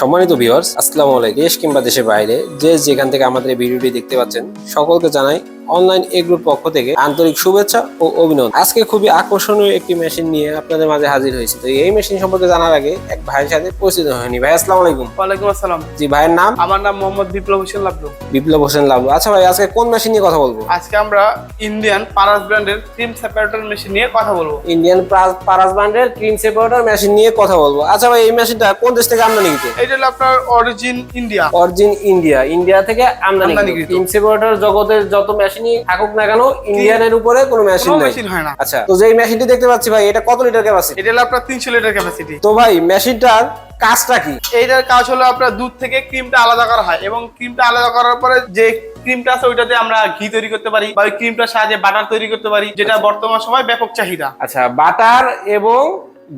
সম্মানিত ভিউয়ার্স আসসালামু আলাইকুম। দেশ কিংবা দেশের বাইরে, যে যেখান থেকে আমাদের এই ভিডিওটি দেখতে পাচ্ছেন, সকলকে জানাই অনলাইন এ গ্রুপ পক্ষ থেকে আন্তরিক শুভেচ্ছা ও অভিনন্দন। আজকে খুবই আকর্ষণীয় একটি মেশিন নিয়ে আপনাদের মাঝে হাজির হয়েছে। তো এই মেশিন সম্পর্কে জানার আগে এক ভাইয়ের সাথে পরিচিত হয়নি। ভাই আসসালামু আলাইকুম। ওয়ালাইকুম আসসালাম। জি ভাইয়ের নাম? আমার নাম মোহাম্মদ বিপ্লব হোসেন লাবলু। বিপ্লব হোসেন লাভলু আচ্ছা ভাই আজকে কোন মেশিন নিয়ে কথা বলব? আজকে আমরা ইন্ডিয়ান পারাস ব্র্যান্ডের ক্রিম সেপারেটর মেশিন নিয়ে কথা বলব। ইন্ডিয়ান পারাস ব্র্যান্ডের ক্রিম সেপারেটর মেশিন নিয়ে কথা বলব। আচ্ছা ভাই এই মেশিনটা কোন দেশ থেকে আমদানি হতো এটা হলো আপনার origin India origin India India থেকে আমদানি। ক্রিম সেপারেটর জগতের যত মেশিনই থাকুক না কেন ইন্ডিয়ানের উপরে কোনো মেশিন নাই। মেশিন হয় না। আচ্ছা তো যে মেশিনটি দেখতে পাচ্ছি ভাই এটা কত লিটার ক্যাপাসিটি এটা হলো আপনার তিনশো লিটার ক্যাপাসিটি তো ভাই মেশিনটার কাজটা কি? এইটার কাজ হলো আপনার দুধ থেকে ক্রিমটা আলাদা করা হয় এবং ক্রিমটা আলাদা করার পরে যে ক্রিমটা আছে ওইটাতে আমরা ঘি তৈরি করতে পারি বা ওই ক্রিমটার সাহায্যে বাটার তৈরি করতে পারি যেটা বর্তমান সময় ব্যাপক চাহিদা। আচ্ছা বাটার এবং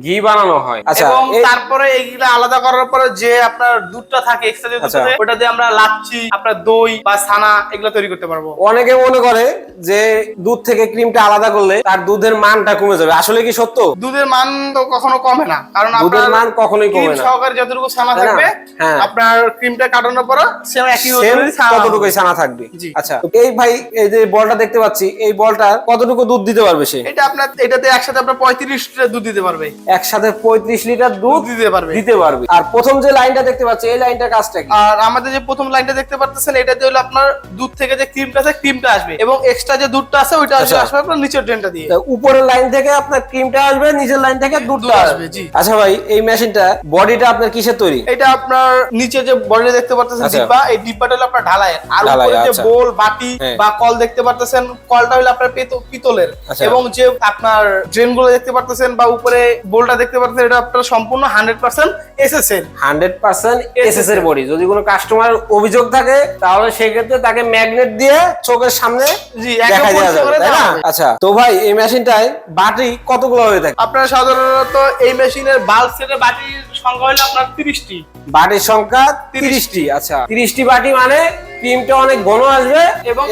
ঘি বানানো হয়। আচ্ছা এবং তারপরে এইগুলা আলাদা করার পরে যে আপনার দুধটা থাকে এক্সট্রা যে দুধ আচ্ছা। থাকে, ওটা দিয়ে আমরা লাচ্ছি আপনার দই বা ছানা এগুলো তৈরি করতে পারব। অনেকে মনে করে যে দুধ থেকে ক্রিমটা আলাদা করলে তার দুধের মানটা কমে যাবে। আসলে কি সত্য? দুধের মান তো কখনো কমে না কারণ দুধের মান কখনোই কমে না। সহকারে যতটুকু ছানা থাকবে হ্যাঁ। আপনার ক্রিমটা কাটানোর পর সেম একই ছানা কতটুকু ছানা থাকবে। আচ্ছা এই ভাই এই যে বলটা দেখতে পাচ্ছি এই বলটা কতটুকু দুধ দিতে পারবে সে? এটা আপনার এটাতে একসাথে আপনার পঁয়ত্রিশ লিটার দুধ দিতে পারবে। একসাথে পঁয়ত্রিশ লিটার দুধ দিতে পারবে দিতে পারবে আর প্রথম যে লাইনটা দেখতে পাচ্ছি এই লাইনটার কাজটা কি আর আমাদের যে প্রথম লাইনটা দেখতে পারতেছেন এটাতে হলো আপনার দুধ থেকে যে ক্রিমটা আছে ক্রিমটা আসবে এবং এক্সট্রা যে দুধটা আছে ওইটা আসবে আচ্ছা। আসবে আপনার নিচের ড্রেনটা দিয়ে উপরের লাইন থেকে আপনার ক্রিমটা আসবে নিচের লাইন থেকে দুধটা আসবে জি। আচ্ছা ভাই এই মেশিনটা বডিটা আপনার কিসের তৈরি এটা আপনার নিচে যে বডি দেখতে পারতেছেন আচ্ছা। ডিব্বা এই ডিব্বাটা হলো আপনার ঢালাই আর উপরে যে আচ্ছা। বোল বাটি হ্যাঁ। বা কল দেখতে পারতেছেন কলটা হলো আপনার পিতলের। এবং যে আপনার ড্রেনগুলো দেখতে পারতেছেন বা উপরে বোলটা দেখতে পারতেছেন এটা আপনার সম্পূর্ণ হান্ড্রেড পার্সেন্ট এসএস এর হান্ড্রেড পার্সেন্ট এসএস এর বডি যদি কোনো কাস্টমার অভিযোগ থাকে তাহলে সেক্ষেত্রে তাকে ম্যাগনেট দিয়ে চোখের সামনে জি দেখা যাবে তাই না? আচ্ছা তো ভাই এই মেশিনটায় বাটি কতগুলো হয়ে থাকে? আপনার সাধারণত এই মেশিনের বাল্ব সেটের বাটির সংখ্যা হলো আপনার তিরিশটি। বাটির সংখ্যা তিরিশটি আচ্ছা। তিরিশটি বাটি মানে ক্রিমটা অনেক ঘন আসবে এবং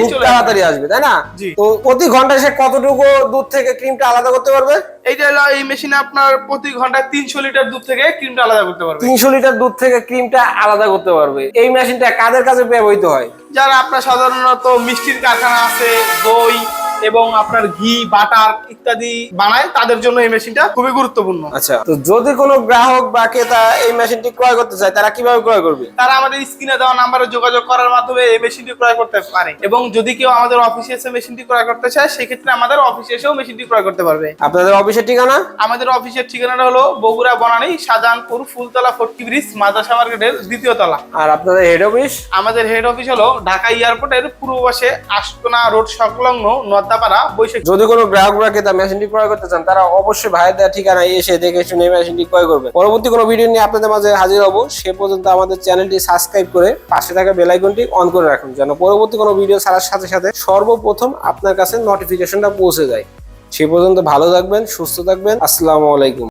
খুব তাড়াতাড়ি আসবে তাই না? তো প্রতি ঘন্টায় সে কতটুকু দুধ থেকে ক্রিমটা আলাদা করতে পারবে? এইটা হলো এই মেশিনে আপনার প্রতি ঘন্টায় তিনশো লিটার দুধ থেকে ক্রিমটা আলাদা করতে পারবে। তিনশো লিটার দুধ থেকে ক্রিমটা আলাদা করতে পারবে। এই মেশিনটা কাদের কাছে ব্যবহৃত হয়? যারা আপনার সাধারণত মিষ্টির কারখানা আছে দই এবং আপনার ঘি বাটার ইত্যাদি বানায় তাদের জন্য এই মেশিনটা খুবই গুরুত্বপূর্ণ। আচ্ছা তো যদি কোনো গ্রাহক বা ক্রেতা এই মেশিনটি ক্রয় করতে চায় তারা কীভাবে ক্রয় করবে? তারা আমাদের স্ক্রিনে দেওয়া নাম্বারে যোগাযোগ করার মাধ্যমে এই মেশিনটি ক্রয় করতে পারে এবং যদি কেউ আমাদের অফিসে এসে মেশিনটি ক্রয় করতে চায় সেক্ষেত্রে আমাদের অফিসে এসেও মেশিনটি ক্রয় করতে পারবে। আপনাদের অফিসের ঠিকানা? আমাদের অফিসের ঠিকানাটা হলো বগুড়া বনানী শাহজাহানপুর ফুলতলা ফটকি ব্রিজ মাদ্রাসা মার্কেটের দ্বিতীয় তলা। আর আপনাদের হেড অফিস আমাদের হেড অফিস হলো ঢাকা এয়ারপোর্টের পূর্ব পাশে আশকোনা রোড সংলগ্ন নদ্দাপাড়া বৈশাখ। যদি কোনো গ্রাহকরা ক্রেতা মেশিনটি ক্রয় করতে চান, তারা অবশ্যই ভাইয়ের ঠিকানায় এসে দেখে শুনে মেশিনটি ক্রয় করবে। পরবর্তী কোনো ভিডিও নিয়ে আপনাদের মাঝে হাজির হব, সে পর্যন্ত আমাদের চ্যানেলটি সাবস্ক্রাইব করে পাশে থাকা বেলাইকনটি অন করে রাখুন, যেন পরবর্তী কোনো ভিডিও ছাড়ার সাথে সাথে সর্বপ্রথম আপনার কাছে নোটিফিকেশনটা পৌঁছে যায়। সে পর্যন্ত ভালো থাকবেন, সুস্থ থাকবেন, আসসালামু আলাইকুম।